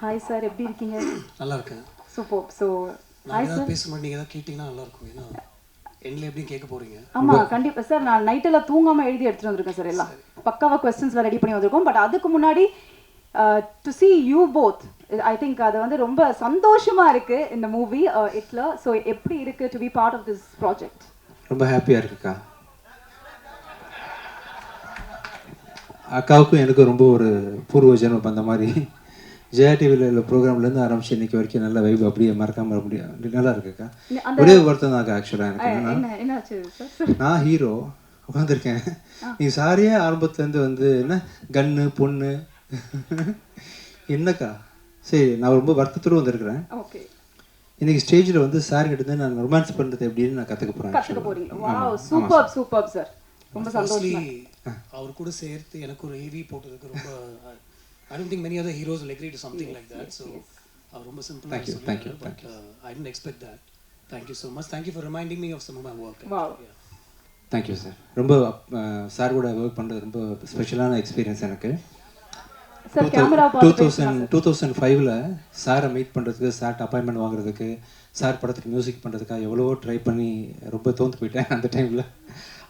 Hi sir எப்படி இருக்கீங்க? நல்லா இருக்கேன் சூப்பர் ஸோ நான் ஏதாவது பேசும்போது நீங்கள் ஏதாவது கேட்டிங்கன்னா நல்லா இருக்கும் ஏன்னா எண்ணில் எப்படியும் கேட்க போகிறீங்க ஆமா கண்டிப்பா. சார் நான் நைட்டெல்லாம் தூங்காம எழுதி எடுத்துட்டு வந்திருக்கேன் சார் எல்லாம். பக்காவா கொஸ்டின்ஸ் ரெடி பண்ணி வந்திருக்கோம். பட் அதுக்கு முன்னாடி to see you both I think அது வந்து ரொம்ப சந்தோஷமா இருக்கு இந்த மூவி இட்ல ஸோ எப்படி இருக்கு to be part of this project ரொம்ப ஹாப்பியாக இருக்குக்கா. அக்காவுக்கும் எனக்கும் ரொம்ப ஒரு பூர்வ ஜென்மம் அந்த மாதிரி. ஜெயா டிவியில் உள்ள ப்ரோக்ராம்லேருந்து ஆரம்பிச்சு இன்னைக்கு வரைக்கும் நல்ல வைப் அப்படியே மறக்காம முடியும் நல்லா இருக்குக்கா அந்த- ஒரே வருத்தம் தான்க்கா ஆக்சுவலாக எனக்கு நான் ஹீரோ உட்காந்துருக்கேன் நீ சாரியே ஆரம்பத்துலேருந்து வந்து என்ன கன்னு பொண்ணு? என்னக்கா? சரி நான் ரொம்ப வருத்தத்தோடு வந்திருக்கிறேன். ஓகே. இன்னைக்கு ஸ்டேஜில் வந்து சார் கிட்ட நான் ரொமான்ஸ் பண்ணுறது எப்படின்னு நான் கற்றுக்க போகிறேன் சூப்பர் சூப்பர் சார். ரொம்ப சந்தோஷம். அவர் கூட சேர்த்து எனக்கு ஒரு ஏவி போட்டதுக்கு ரொம்ப I don't think many other heroes will agree to something like that so அவர் ரொம்ப சிம்பிளாக Thank you, thank you, but I didn't expect that. Thank you so much. Thank you for reminding me of some of my work. Wow thank you sir ரொம்ப sir கூட work பண்ணுறது ரொம்ப ஸ்பெஷலான experience எனக்கு. Two thousand two thousand ஃபைவ்ல சாரை meet பண்ணுறதுக்கு சார்ட் அப்பாயின்மெண்ட் வாங்குறதுக்கு சார் படத்துக்கு மியூசிக் பண்ணுறதுக்காக எவ்வளவோ ட்ரை பண்ணி ரொம்ப தோந்து போயிட்டேன் அந்த டைமில்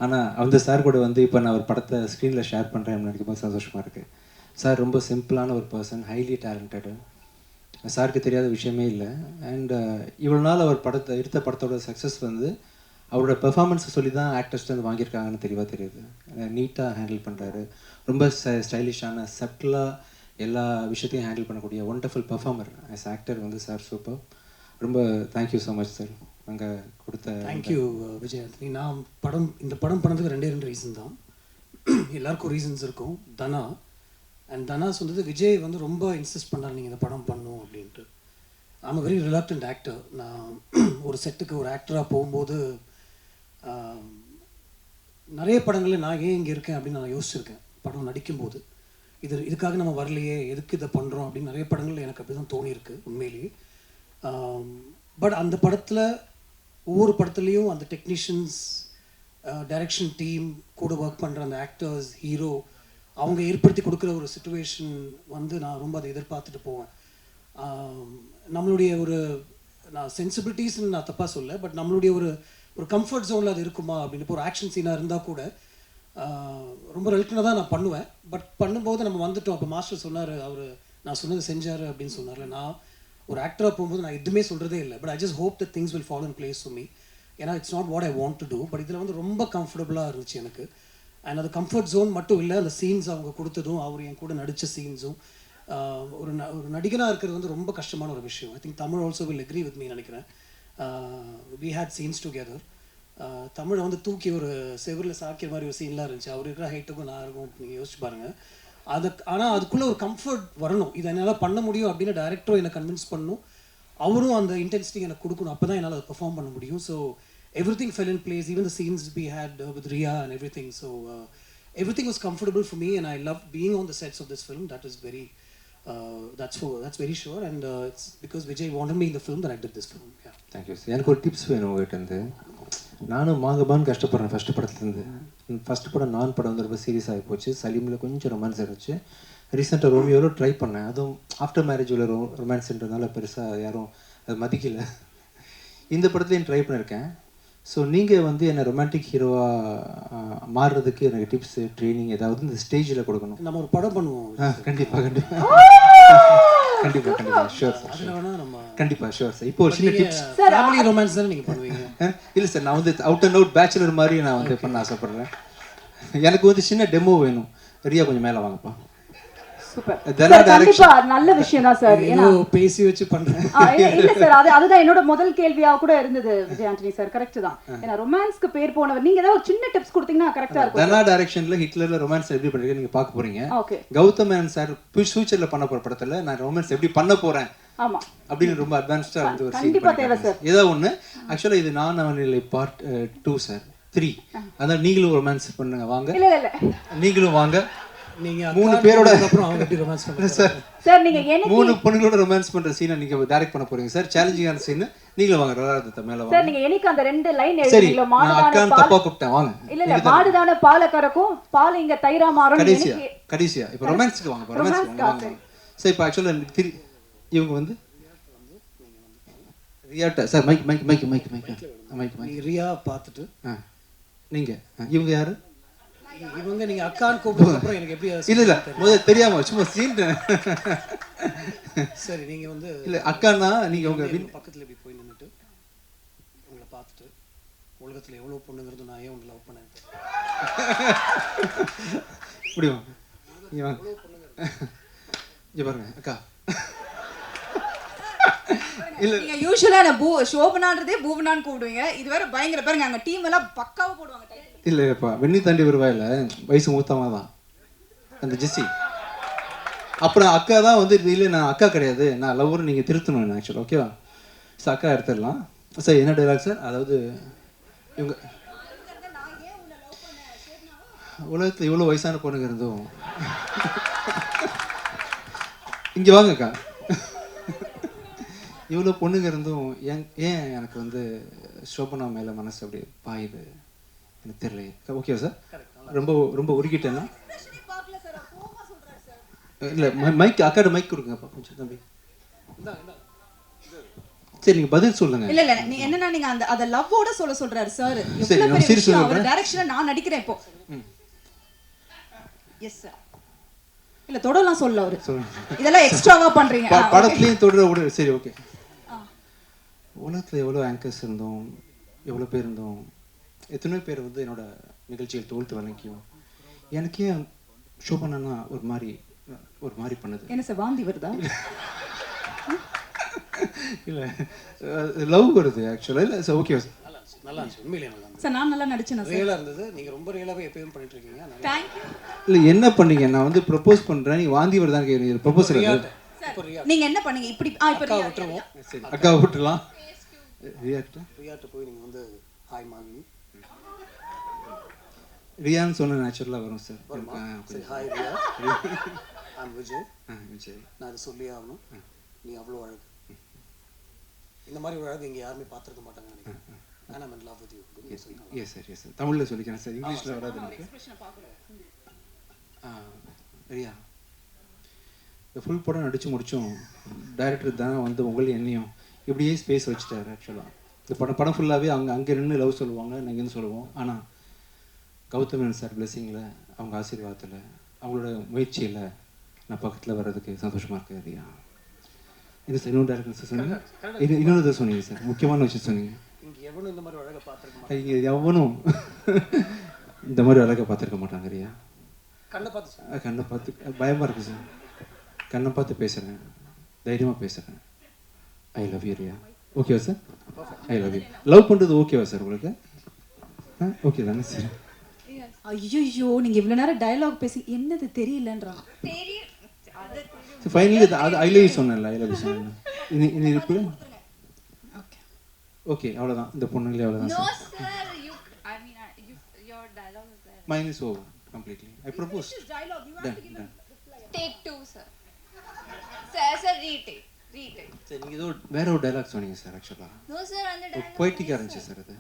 ஆனால் அந்த சார் கூட வந்து இப்போ நான் ஒரு படத்தை ஸ்க்ரீனில் ஷேர் பண்ணுறேன் நினைக்கும் போது சந்தோஷமாக இருக்குது சார் ரொம்ப சிம்பிளான ஒரு பர்சன் ஹைலி டேலண்டடு சாருக்கு தெரியாத விஷயமே இல்லை. அண்ட் இவ்வளோ நாள் அவர் படத்தை எடுத்த படத்தோட சக்ஸஸ் வந்து அவரோட பெர்ஃபார்மன்ஸை சொல்லி தான் ஆக்டர்ஸ்ட்டு வந்து வாங்கியிருக்காங்கன்னு தெளிவாக தெரியுது. நீட்டாக ஹேண்டில் பண்ணுறாரு ரொம்ப ஸ்டைலிஷான சட்டிலாக எல்லா விஷயத்தையும் ஹேண்டில் பண்ணக்கூடிய ஒண்டர்ஃபுல் பெர்ஃபார்மர் ஆஸ் ஆக்டர் வந்து சார் சூப்பர் ரொம்ப thank you so much sir நாங்கள் கொடுத்த தேங்க்யூ விஜய் ஆண்டனி நான் படம் இந்த படம் பண்ணதுக்கு ரெண்டே ரெண்டு ரீசன் தான். எல்லாருக்கும் ரீசன்ஸ் இருக்கும். தனா அண்ட் தனாஸ் வந்து விஜய் வந்து ரொம்ப இன்சிஸ்ட் பண்ணார் நீங்கள் இந்த படம் பண்ணும் அப்படின்ட்டு. ஐம் வெரி ரிலாக்டன்ட் ஆக்டர் நான் ஒரு செட்டுக்கு ஒரு ஆக்டராக போகும்போது நிறைய படங்களில் நான் ஏன் இங்கே இருக்கேன் அப்படின்னு நான் யோசிச்சிருக்கேன். படம் நடிக்கும்போது. இது இதுக்காக நம்ம வரலையே எதுக்கு இதை பண்ணுறோம் அப்படின்னு நிறைய படங்கள் எனக்கு அப்படி தான் தோணியிருக்கு உண்மையிலேயே. பட் அந்த படத்தில் ஒவ்வொரு படத்துலேயும் அந்த டெக்னீஷியன்ஸ் டைரக்ஷன் டீம் கூட ஒர்க் பண்ணுற அந்த ஆக்டர்ஸ் ஹீரோ அவங்க ஏற்படுத்தி கொடுக்குற ஒரு சுச்சுவேஷன் வந்து நான் ரொம்ப அதை எதிர்பார்த்துட்டு போவேன். நம்மளுடைய ஒரு நான் சென்சிபிலிட்டிஸ்னு நான் தப்பாக சொல்ல பட் நம்மளுடைய ஒரு ஒரு கம்ஃபர்ட் ஜோனில் அது இருக்குமா அப்படின்னு இப்போ ஒரு ஆக்ஷன் சீனாக இருந்தால் கூட ரொம்ப ரெலுக்டாக தான் நான் பண்ணுவேன். பட் பண்ணும்போது நம்ம வந்துட்டோம். அப்போ மாஸ்டர் சொன்னார் அவர் நான் சொன்னது செஞ்சார் அப்படின்னு சொன்னார்ல நான் ஒரு ஆக்டராக போகும்போது நான் எதுவுமே சொல்கிறதே இல்லை. But I just hope the things will follow in place to me ஏன்னா it's not what I want to do but இதில் வந்து ரொம்ப கம்ஃபர்டபுளாக இருந்துச்சு எனக்கு. அண்ட் அது கம்ஃபர்ட் ஜோன் மட்டும் இல்லை அந்த சீன்ஸ் அவங்க கொடுத்ததும் அவர் என் கூட நடித்த சீன்ஸும் ஒரு ந ஒரு நடிகனாக இருக்கிறது வந்து ரொம்ப கஷ்டமான ஒரு விஷயம். I think Tamil also will agree with me நினைக்கிறேன். வி ஹேட் சீன்ஸ் டுகெதர் தமிழை வந்து தூக்கி ஒரு செவரில் சாக்கிற மாதிரி ஒரு சீன்லாம் இருந்துச்சு. அவர் இருக்கிற ஹைட்டுக்கும் நான் இருக்கும் நீங்கள் யோசிச்சு பாருங்கள் அது ஆனால் அதுக்குள்ளே ஒரு கம்ஃபர்ட் வரணும். இதை என்னால் பண்ண முடியும் அப்படின்னு டேரக்டரும் என்னை கன்வின்ஸ் பண்ணணும் அவரும் அந்த இன்டென்சிட்டி எனக்கு கொடுக்கணும். அப்போ தான் என்னால் அதை பெர்ஃபார்ம் பண்ண முடியும். So everything fell in place even the scenes be had with Riya and everything so everything was comfortable for me and I love being on the sets of this film that is very that's that's very sure and it's because Vijay me me இந்த film that I did this film. Yeah. Thank you sir எனக்கு ஒரு tips வேணும் உங்ககிட்ட இருந்து. நானும் மாங்கபான்னு கஷ்டப்படுறேன் first படத்துலேருந்து first படம் நான் படம் வந்து ரொம்ப சீரியஸ் ஆகி போச்சு. சலீமில் கொஞ்சம் ரொமான்ஸ் இருந்துச்சு. ரீசெண்டாக ரோமியோவில் ட்ரை பண்ணேன். அதுவும் ஆஃப்டர் மேரேஜ் உள்ள ரோ ரொமான்ஸ்ன்றதுனால பெருசாக யாரும் அது மதிக்கலை. இந்த படத்துலையும் ட்ரை பண்ணியிருக்கேன் ஸோ நீங்கள் வந்து என்னை ரொமான்டிக் ஹீரோவாக மாறுறதுக்கு எனக்கு டிப்ஸு ட்ரைனிங் ஏதாவது இந்த ஸ்டேஜில் கொடுக்கணும். நம்ம ஒரு படம் பண்ணுவோம். ஆ கண்டிப்பாக கண்டிப்பாக கண்டிப்பாக கண்டிப்பாக ஷூர் சார் கண்டிப்பாக ஷூர் சார் இப்போ ஒரு சின்ன டிப்ஸ் ஃபேமிலி ரொமான்ஸ் தானே நீங்கள் பண்ணுவீங்க? இல்லை சார் நான் வந்து அவுட் அண்ட் அவுட் பேச்சுலர் மாதிரி நான் வந்து பண்ண ஆசைப்படுறேன். எனக்கு வந்து சின்ன டெமோ வேணும். ரியா கொஞ்சம் மேலே வாங்கப்பா சூப்பர் தனா சார் கண்டிப்பா நல்ல விஷயம் தான் சார் பேசி வச்சு இல்ல சார் அது அதுதான் என்னோட முதல் கேள்வியா கூட இருந்தது விஜய் ஆண்டனி சார் கரெக்ட் தான் ஏன்னா ரொமான்ஸ்க்கு பேர் போனவர். நீங்க ஏதாவது சின்ன டிப்ஸ் கொடுத்தீங்கன்னா கரெக்டா இருக்கும் தனா டைரக்ஷனில் ஹிட்லரில் ரொமான்ஸ் எப்படி நீங்கள் பார்க்க போறீங்க. ஓகே கௌதம் மேனன் சார் ஃபியூச்சரில் பண்ண போகிற படத்தில் நான் ரொமான்ஸ் எப்படி பண்ண போகிறேன் ஆமா. அப்படின்னு ரொம்ப ஒரு தேவை சீன் ஏதோ ஒன்று ஆக்சுவலாக இது நான் அவனில்லை பார்ட் டூ சார் த்ரீ அதான் நீங்களும் ரொமான்ஸ் பண்ணுங்க வாங்க. நீங்களும் வாங்க. நீங்க மூணு பேரோட- சார் சார் நீங்க எனக்கு மூணு பொண்ணுங்களோட ரொமான்ஸ் பண்ற சீனை நீங்க டைரக்ட் பண்ண போறீங்க சார் சேலஞ்சிங்கான சீன் நீங்களும் வாங்க ரதாரத்தை மேல வாங்க. சார் நீங்க எனக்கு அந்த ரெண்டு லைன் நான் மாடுதான தப்பா கூப்பிட்டேன் வாங்க. இல்ல இல்ல மாடுதான பாலை கறக்கும் பால் இங்க தயிரா மாறும் கடைசியா கடைசியா. இப்போ ரொமான்ஸ்க்கு வாங்க ரொமான்ஸ் வாங்க சரி இப்போ இவங்க வந்து ரியாட்ட sir mike mike mike mike mike mike mike Riya பார்த்துட்டு நீங்கள் இவங்க யாரு? இவங்க நீங்கள் அக்கான்னு கூப்பிட்டதுக்கு அப்புறம் எனக்கு எப்படி இல்லை இல்லை. முதல்ல தெரியாம சும்மா சீன் சரி நீங்கள் வந்து இல்லை அக்கான்னா நீங்கள் உங்க பக்கத்தில் இப்படி போய் நின்றுட்டு உங்களை பார்த்துட்டு உலகத்தில் எவ்வளோ பொண்ணுங்கிறது நான் ஏன் உங்களை லவ் பண்ணேன் இப்படி வாங்க இங்கே வாங்க. இங்கே பாருங்க அக்கா. நீங்க யூஸ்வலா என்ன பூ சோபனான்றதே பூவனான்னு கூப்பிடுவீங்க. இது வேற பயங்கர பாருங்க. அங்க டீம் எல்லாம் பக்காவா போடுவாங்க. இல்லை இல்லைப்பா வெண்ணி தாண்டி வருவாயில்ல வயசு மூத்தமா தான் அந்த ஜெஸ்ஸி. அப்புறம் அக்கா தான் வந்து இல்லை நான் அக்கா கிடையாது. நான் லவ்வர் நீங்கள் திருத்தணும் ஆக்சுவலாக ஓகேவா சார் அக்கா எடுத்துடலாம். சார் என்ன டைலாக் சார் அதாவது இவங்க உலகத்தில் இவ்வளோ வயசான பொண்ணுங்க இருந்தும் இங்கே வாங்க அக்கா. இவ்வளோ பொண்ணுங்க இருந்தும் ஏன் ஏன் எனக்கு வந்து சோபனா மேலே மனசு அப்படி பாயுது? எனக்கு தெரியலையே. ஓகே சார் ரொம்ப ரொம்ப உருகிட்டேன்னா இல்லை மைக் அக்காட மைக் கொடுங்கப்பா கொஞ்சம் தம்பி. சரி நீங்கள் பதில் சொல்லுங்க. இல்ல இல்ல நீ என்னன்னா நீங்க அந்த அத லவ்வோட சொல்ல சொல்றாரு சார் சரி, எவ்வளவு நான் பெரிய serious விஷயம். அவர் சொல்றேன். டைரக்ஷன்ல நான் நடிக்கிறேன் இப்போ. எஸ் சார் இல்ல தொடலாம் சொல்ல அவரு. இதெல்லாம் எக்ஸ்ட்ராவா பண்றீங்க. படத்துலயும் தொடர விட. சரி ஓகே. உலகத்தில் எவ்வளோ ஆங்கர்ஸ் இருந்தோம் எவ்வளோ பேர் இருந்தோம் எத்தனையோ பேர் வந்து என்னோட நிகழ்ச்சிகள் தோல்த்து வழங்கியும் எனக்கே ஷோபனா ஒரு மாதிரி ஒரு மாதிரி பண்ணுது. என்ன சார் வாந்தி வருதா? இல்லை லவ் வருது ஆக்சுவலாக இல்லை சார் ஓகே நல்லா இருந்துச்சு நல்லா இருந்துச்சு. உண்மையிலேயே நல்லா சார் நான் நல்லா நடிச்சேன் சார்? ரியலாக இருந்தது. நீங்கள் ரொம்ப ரியலாகவே எப்பயும் பண்ணிட்டு இருக்கீங்க இல்லை என்ன பண்ணீங்க? நான் வந்து ப்ரப்போஸ் பண்ணுறேன் நீ வாந்தி வருதான்னு கேட்குறீங்க ப்ரப்போஸ் நீங்க என்ன பண்ணீங்க? இப்படி ஆ இப்ப அக்கா விட்டுருவோம். சரி அக்கா விட்டுலாம் ரியாக்ட்? ரியாட்ட போய் நீங்கள் வந்து ஹாய் மாலினி ரியான்னு சொன்ன நேச்சுரலாக வரும் சார் சரி ஹாய் ரியா. ஐம் விஜய் சரி நான் அதை சொல்லியே ஆகணும். நீ அவ்வளோ அழகு. இந்த மாதிரி ஒரு அழகு இங்கே யாருமே பார்த்துருக்க மாட்டாங்க நினைக்கிறேன். ஆனால் I'm love with you yes sir yes sir தமிழில் சொல்லிக்கிறேன் சார் இங்கிலீஷில் வராது எனக்கு. ரியா. இந்த ஃபுல் படம் நடித்து முடித்தோம் டைரக்டர் தான் வந்து உங்கள் என்னையும் இப்படியே ஸ்பேஸ் வச்சுட்டாரு ஆக்சுவலாக இந்த படம் படம் ஃபுல்லாகவே அவங்க அங்கே நின்று லவ் சொல்லுவாங்க நாங்கள் சொல்லுவோம். ஆனால் கௌதமன் சார் பிளெஸிங்கில் அவங்க ஆசீர்வாதத்தில் அவங்களோட முயற்சியில் நான் பக்கத்தில் வர்றதுக்கு சந்தோஷமாக இருக்கு ரியா இது சார் இன்னொரு டேரக்டர் சார் சொன்னீங்க? இது இன்னொரு சொன்னீங்க. சார் முக்கியமான விஷயம் சொன்னீங்க. இங்கே எவனும் இந்த மாதிரி அழகை பார்த்துருக்க மாட்டாங்க. இங்கே எவனும் இந்த மாதிரி அழகை பார்த்துருக்க மாட்டாங்க ரியா கண்ணை பார்த்து கண்ணை பார்த்து பயமாக இருக்கு சார். கண்ணை பார்த்து பேசுகிறேன் தைரியமாக பேசுகிறேன் ஐ லவ் யூ ரியா ஓகேவா sir I love you love பண்ணுறது ஓகேவா சார் உங்களுக்கு? ஓகே தானே சார் ஐயோ நீங்க இவ்வளவு நேரம் டயலாக் பேசி என்னது தெரியலன்றான் ஃபைனலி அது ஐ லவ் யூ சொன்னேன்ல ஐ லவ் யூ சொன்னேன் இது இது இருக்கு ஓகே அவ்வளோதான் இந்த பொண்ணுங்களே அவ்வளோதான் No, sir sir. You. I mean, I, you, your dialogue is there. Mine is over completely I propose done done Take two, sir. Sir, sir, retake. சரி நீங்கள் ஏதோ வேற ஒரு டைலாக் சொன்னீங்க சார் ஆக்சுவலாக. போயிட்டிக்காக இருந்துச்சு சார் அது.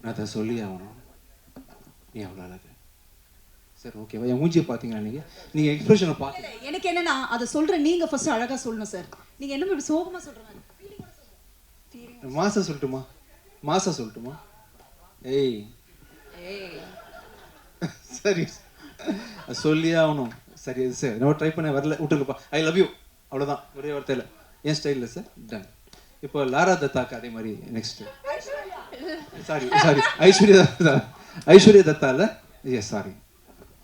நான் அதை சொல்லி ஆகணும். நீ அவ்வளோ அழகு. சரி ஓகேவா என் மூஞ்சியை பார்த்தீங்களா நீங்கள் நீங்கள் எக்ஸ்பிரஷனை பார்த்து எனக்கு என்னன்னா அதை சொல்ற நீங்க ஃபர்ஸ்ட் அழகா சொல்லணும் சார் நீங்க என்ன இப்படி சோகமா சொல்றாங்க மாசா சொல்லட்டுமா? மாசா சொல்லட்டுமா? ஏய். சரி சொல்லியே ஆகணும். சரி சரி. நான் ட்ரை பண்ண வரல. விட்டுருங்கப்பா. ஐ லவ் யூ அவ்வளோதான் ஒரே வார்த்தையில். என் ஸ்டைலில் சார் டன் இப்போ லாரா தத்தாக்கு அதே மாதிரி next sorry sorry Aishwarya Dutta. Aishwarya தத்தால? Yes sorry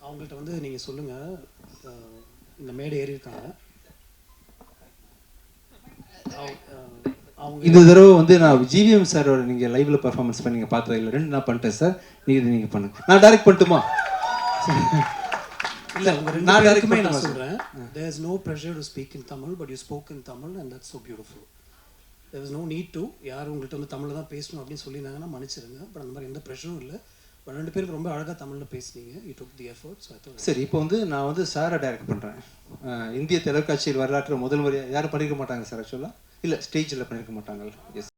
அவங்கள்ட்ட வந்து நீங்கள் சொல்லுங்கள் இந்த மேடை ஏறி இருக்காங்க. இந்த தடவை வந்து நான் ஜிவிஎம் சாரோட நீங்கள் லைவ்ல பர்ஃபார்மன்ஸ் பண்ணீங்க பார்த்தது இல்லை. ரெண்டு நான் பண்ணிட்டேன் சார் நீங்கள் இது நீங்கள் பண்ணுங்க. நான் டைரக்ட் பண்ணட்டுமா? இல்ல உங்க ரெண்டு நான் பேருக்குமே நான் there is no pressure to speak in tamil but you spoke in tamil and that's so beautiful. There is no need to. யார் உங்கள்கிட்ட வந்து தமிழ்ல தான் பேசணும் அப்படின்னு சொல்லியிருந்தாங்கன்னா மன்னிச்சிருங்க. பட் அந்த மாதிரி எந்த ப்ரெஷரும் இல்லை. பட் ரெண்டு பேரும் ரொம்ப அழகா தமிழ்ல பேசுனீங்க. Effort so i thought சரி இப்போ வந்து நான் வந்து சாரை டைரக்ட் பண்ணுறேன் இந்திய தொலைக்காட்சியில் வரலாற்று முதல் முறையாக யாரும் பண்ணியிருக்க மாட்டாங்க சார் ஆக்சுவலாக இல்லை ஸ்டேஜில் பண்ணியிருக்க மாட்டாங்க. எஸ்